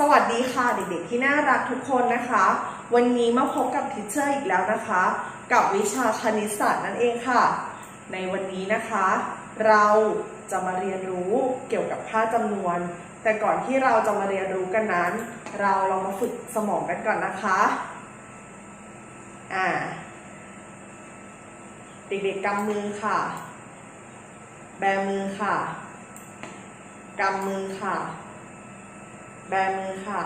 สวัสดีค่ะเด็กๆที่น่ารักทุกคนนะคะ วันนี้มาพบกับทิชเชอร์อีกแล้วนะคะ กับวิชาคณิตศาสตร์นั่นเองค่ะ ในวันนี้นะคะ เราจะมาเรียนรู้เกี่ยวกับค่าจำนวน แต่ก่อนที่เราจะมาเรียนรู้กันนั้น เราลองมาฝึกสมองกันก่อนนะคะอ่าเด็กๆกำมือค่ะ แบมือค่ะกำมือค่ะ แบมือค่ะ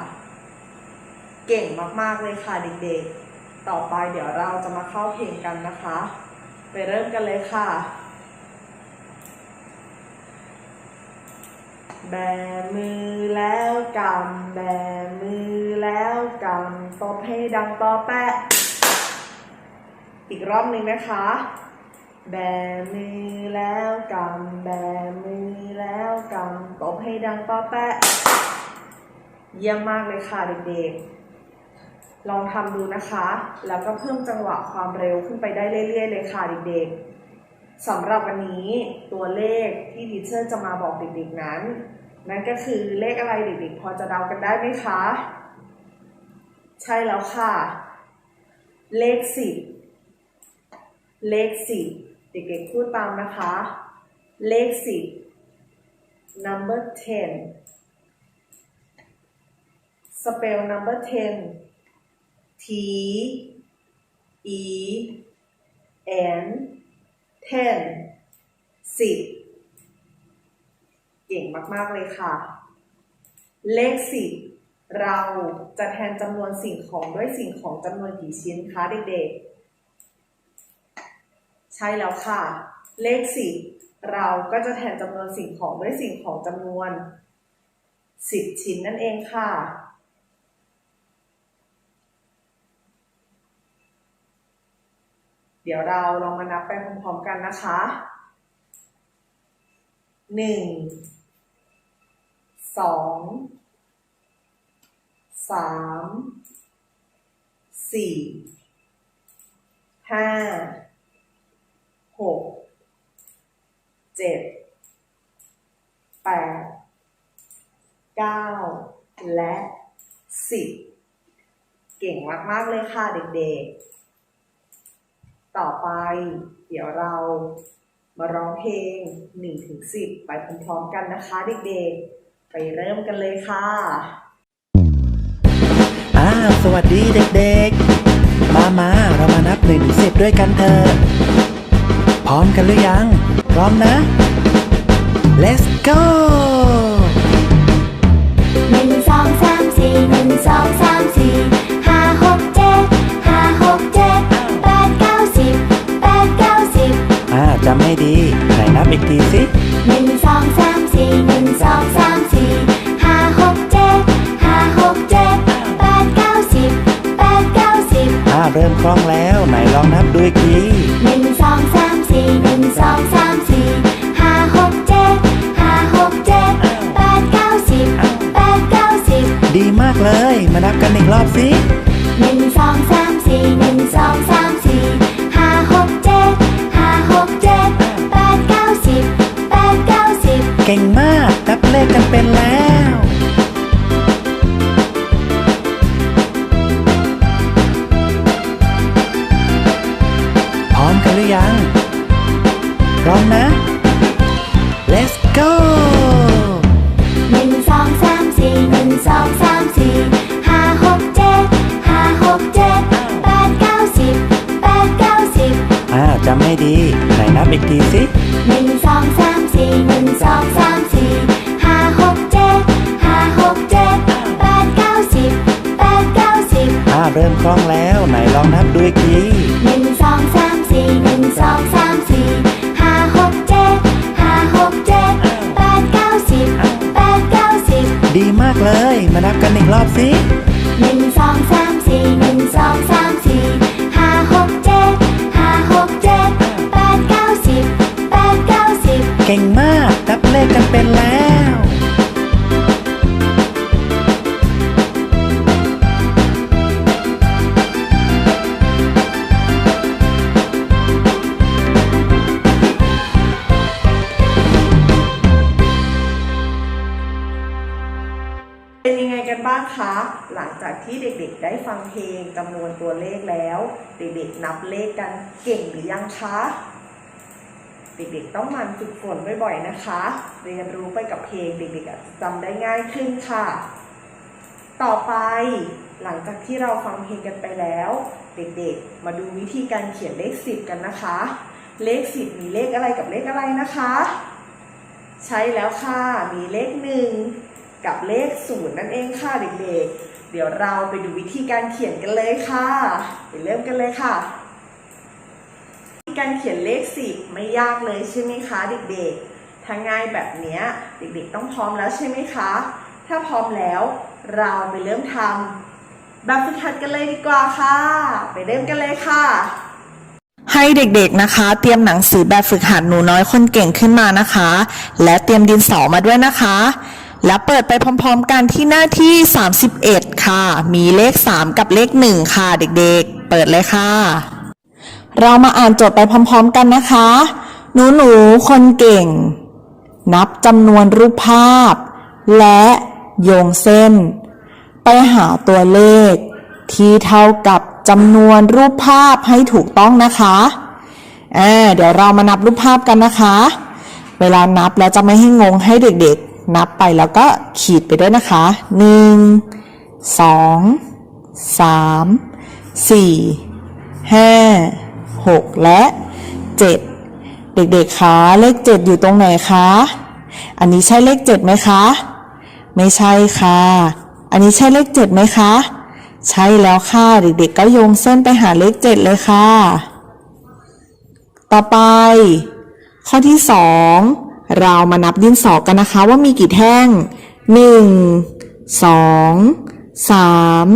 เก่งมากๆเลยค่ะเด็กๆ ต่อไปเดี๋ยวเราจะมาเข้าเพลงกันนะคะ ไปเริ่มกันเลยค่ะ แบมือแล้วกำแบมือแล้วกำตบให้ดังปอแปะ อีกรอบหนึ่งนะคะ แบมือแล้วกำแบมือแล้วกำตบให้ดังปอแปะ เยี่ยมมากเลยค่ะเด็กๆ ลองทำดูนะคะ แล้วก็เพิ่มจังหวะความเร็วขึ้นไปได้เรื่อยๆ เลยค่ะเด็กๆสำหรับวันนี้ตัวเลขที่ทีเชอร์จะมาบอกเด็กๆนั้น นั่นก็คือเลขอะไรเด็กๆ พอจะเดากันได้ไหมคะ ใช่แล้วค่ะ เลขสิบเลขสิบเด็กๆพูดตามนะคะ เลขสิบ number ten spell number ten T E N ten สิบเก่งมาก ๆ เลยค่ะ เลขสิบเราจะแทนจำนวนสิ่งของด้วยสิ่งของจำนวนกี่ชิ้นคะเด็กๆ ใช่แล้วค่ะ เลขสิบเราก็จะแทนจำนวนสิ่งของด้วยสิ่งของจำนวนสิบชิ้นนั่นเองค่ะ ดี๋ยวเราลองมานับไปพร้อมๆกันนะคะหนึ่งสองสามสี่ห้าหกเจ็ดแปดเก้าและสิบเก่งมาก ๆ เลยค่ะเด็ก ๆ ต่อไป เดี๋ยวเรามาร้องเพลง 1-10 ไปพร้อมๆกันนะคะเด็กๆ ไปเริ่มกันเลยค่ะอ่าสวัสดีเด็กๆ มามาเรามานับ1-10ถึงด้วยกันเถอะพร้อมกันหรือยัง พร้อมนะ let's go หนึ่งสองสามสี่ห1 2 3งส2 3 จำให้ดีไหนนับอีกทีสิหนึ่งสองสามสี่หนึ่งสองสามสี่ห้าหกเจ็ดห้าหกเจ็ดแปดเก้าสิบแปดเก้าสิบอ่าเริ่มคล่องแล้วไหนลองนับดูอีกทีหนึ่งสองสามสี่หนึ่งสองสามสี่ห้าหกเจ็ดห้าหกเจ็ดแปดเก้าสิบแปดเก้าสิบดีมากเลย มานับกันอีกรอบสิหนึ่งสองสามสี่หนึ่งสองสาม ร้อมกันหรือยัง พร้อมนะ let's go หนึ่งสองสามสี่หนึ่งสองสามสี่ห้าหกเจ็ดห้าหกเจ็ดแปดเก้าสิบแปดเก้าสิบอ่าจำให้ดีไหนนับอีกทีสิหนึ่งสองสามสี่หนึ่งสองสามสี่ห้าหกเจ็ดห้าหกเจ็ดแปดเก้าสิบแปดเก้าสิบอ่าเริ่มคล่องแล้วไหนลองนับดูอีกทีหนึ่ง สองสามสี่ห้าหกเจ็ดห้าหกเจ็ดแปดเก้าสิบแปดเก้าสิบดีมากเลย มานับกันอีกรอบสิ จากที่เด็กๆ ได้ฟังเพลงจำนวนตัวเลขแล้ว เด็กๆ นับเลขกันเก่งหรือยังคะ เด็กๆ ต้องมันฝึกฝนบ่อยๆ นะคะ เรียนรู้ไปกับเพลงเด็กๆจำได้ง่ายขึ้นค่ะ ต่อไปหลังจากที่เราฟังเพลงกันไปแล้ว เด็กๆ มาดูวิธีการเขียนเลขสิบกันนะคะ เลขสิบมีเลขอะไรกับเลขอะไรนะคะ ใช่แล้วค่ะ มีเลขหนึ่งกับเลขศูนย์นั่นเองค่ะเด็กๆ เดี๋ยวเราไปดูวิธีการเขียนกันเลยค่ะ ไปเริ่มกันเลยค่ะ การเขียนเลขสิบไม่ยากเลยใช่ไหมคะเด็กๆ ถ้าง่ายแบบนี้เด็กๆต้องพร้อมแล้วใช่ไหมคะ ถ้าพร้อมแล้วเราไปเริ่มทำแบบฝึกหัดกันเลยดีกว่าค่ะ ไปเริ่มกันเลยค่ะให้เด็กๆนะคะ เตรียมหนังสือแบบฝึกหัดหนูน้อยคนเก่งขึ้นมานะคะ และเตรียมดินสอมาด้วยนะคะ แล้วเปิดไปพร้อมๆกันที่หน้าที่ 31 ค่ะ มีเลข 3 กับเลข 1 ค่ะเด็กๆ เปิดเลยค่ะ เรามาอ่านโจทย์ไปพร้อม ๆ กันนะคะ หนูหนูๆคนเก่ง นับจำนวนรูปภาพ และโยงเส้น ไปหาตัวเลข ที่เท่ากับจำนวนรูปภาพให้ถูกต้องนะคะอ่าเดี๋ยวเรามานับรูปภาพกันนะคะ เวลานับแล้วจะไม่ให้งงให้เด็กๆ นับไปแล้วก็ขีดไปด้วยนะคะหนึ่งสองสามสี่ห้าหกและเจ็ดเด็กๆคะเลขเจ็ดอยู่ตรงไหนคะ อันนี้ใช่เลขเจ็ดไหมคะ ไม่ใช่ค่ะ อันนี้ใช่เลขเจ็ดไหมคะ ใช่แล้วค่ะ เด็กๆก็โยงเส้นไปหาเลขเจ็ดเลยค่ะ ต่อไป ข้อที่สอง เรามานับดินสอกันนะคะว่ามีกี่แท่งหนึ่งสองสาม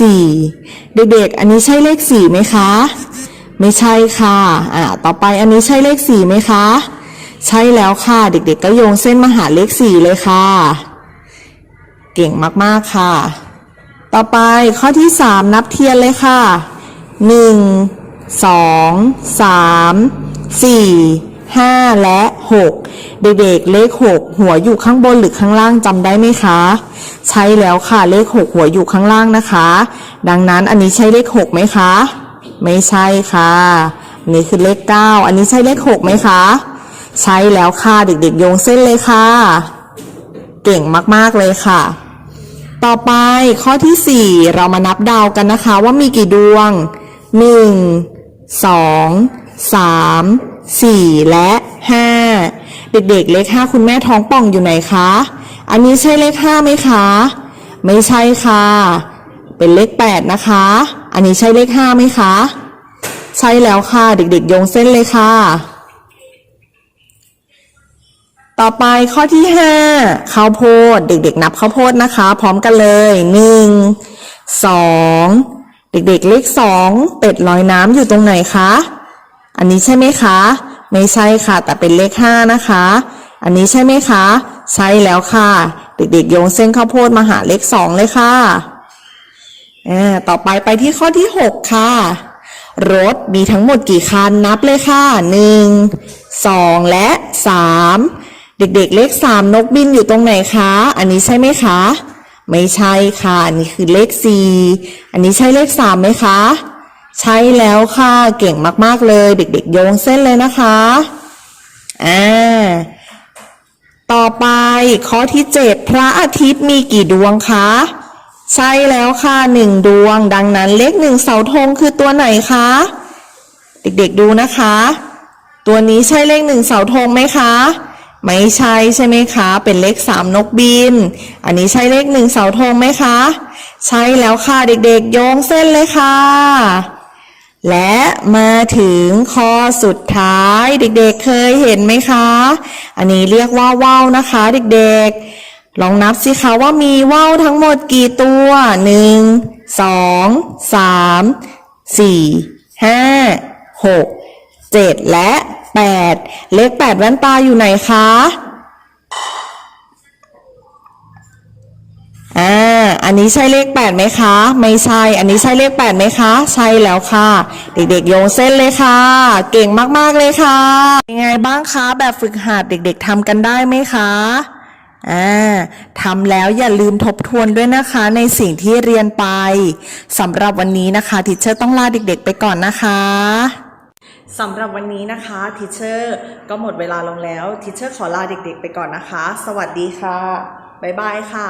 สี่เด็กๆ อันนี้ใช่เลขสี่ไหมคะ ไม่ใช่ค่ะ อ่า ต่อไปอันนี้ใช่เลขสี่ไหมคะ ใช่แล้วค่ะ เด็กๆ ก็โยงเส้นมาหาเลขสี่เลยค่ะ เก่งมากๆค่ะ ต่อไปข้อที่ 3 นับเทียนเลยค่ะ 1 2 3 4 5 และ 6 เด็กๆ เลข 6 หัวอยู่ข้างบนหรือข้างล่างจำได้ไหมคะ ใช่แล้วค่ะเลข 6 หัวอยู่ข้างล่างนะคะ ดังนั้นอันนี้ใช่เลข 6 ไหมคะ ไม่ใช่ค่ะนนี้คือเลข 9 อันนี้ใช่เลข 6 ไหมคะ ใช่แล้วค่ะเด็กๆ โยงเส้นเลยค่ะ เก่งมากๆเลยค่ะ ต่อไปข้อที่ 4 เรามานับดาวกันนะคะว่ามีกี่ดวง 1 2 3 4 และ 5 เด็กๆเลข 5 คุณแม่ท้องป่องอยู่ไหนคะ อันนี้ใช่เลข 5 ไหมคะ ไม่ใช่ค่ะ เป็นเลข 8 นะคะ อันนี้ใช่เลข 5 ไหมคะ ใช่แล้วค่ะ เด็กๆโยงเส้นเลยค่ะ ต่อไปข้อที่ห้าข้าวโพด เด็กๆ นับข้าวโพดนะคะ พร้อมกันเลยหนึ่งสองเด็กๆ เลขสองเป็ดลอยน้ำอยู่ตรงไหนคะ อันนี้ใช่ไหมคะ ไม่ใช่ค่ะ แต่เป็นเลขห้านะคะ อันนี้ใช่ไหมคะ ใช่แล้วค่ะ เด็กๆโยงเส้นข้าวโพดมาหาเลขสองเลยค่ะต่อไปไปที่ข้อที่หกค่ะ รถมีทั้งหมดกี่คันนับเลยค่ะหนึ่งสองและสามเด็กๆ เลขสามนกบินอยู่ตรงไหนคะ อันนี้ใช่ไหมคะ ไม่ใช่ค่ะ อันนี้คือเลขสี่อันนี้ใช่เลขสามไหมคะ ใช่แล้วค่ะ เก่งมากๆเลย เด็กๆโยงเส้นเลยนะคะ อ่า ต่อไปข้อที่เจ็ดพระอาทิตย์มีกี่ดวงคะ ใช่แล้วค่ะหนึ่งดวง ดังนั้นเลขหนึ่งเสาธงคือตัวไหนคะ เด็กๆดูนะคะ ตัวนี้ใช่เลขหนึ่งเสาธงไหมคะไม่ใช่ใช่ไหมคะ เป็นเลขสามนกบิน อันนี้ใช่เลขหนึ่งเสาธงไหมคะ ใช่แล้วค่ะเด็กๆ โยงเส้นเลยค่ะ และมาถึงข้อสุดท้ายเด็กๆเคยเห็นไหมคะ อันนี้เรียกว่าว่าวนะคะ เด็กๆ ลองนับสิคะว่ามีว่าวทั้งหมดกี่ตัวหนึ่งสองสามสี่ห้าหกเจ็ดและแปดเลขแปดแว่นตาอยู่ไหนคะ อ่า อันนี้ใช่เลขแปดไหมคะ ไม่ใช่ อันนี้ใช่เลขแปดไหมคะ ใช่แล้วค่ะ เด็กๆโยงเส้นเลยค่ะ เก่งมากๆเลยค่ะ ยังไงบ้างคะ แบบฝึกหัดเด็กๆทำกันได้ไหมคะอ่าทำแล้วอย่าลืมทบทวนด้วยนะคะในสิ่งที่เรียนไปสำหรับวันนี้นะคะทิเชอร์ต้องลาเด็กๆไปก่อนนะคะสำหรับวันนี้นะคะทิเชอร์ก็หมดเวลาลงแล้วทิเชอร์ขอลาเด็กๆไปก่อนนะคะ สวัสดีค่ะ บ๊ายบายค่ะ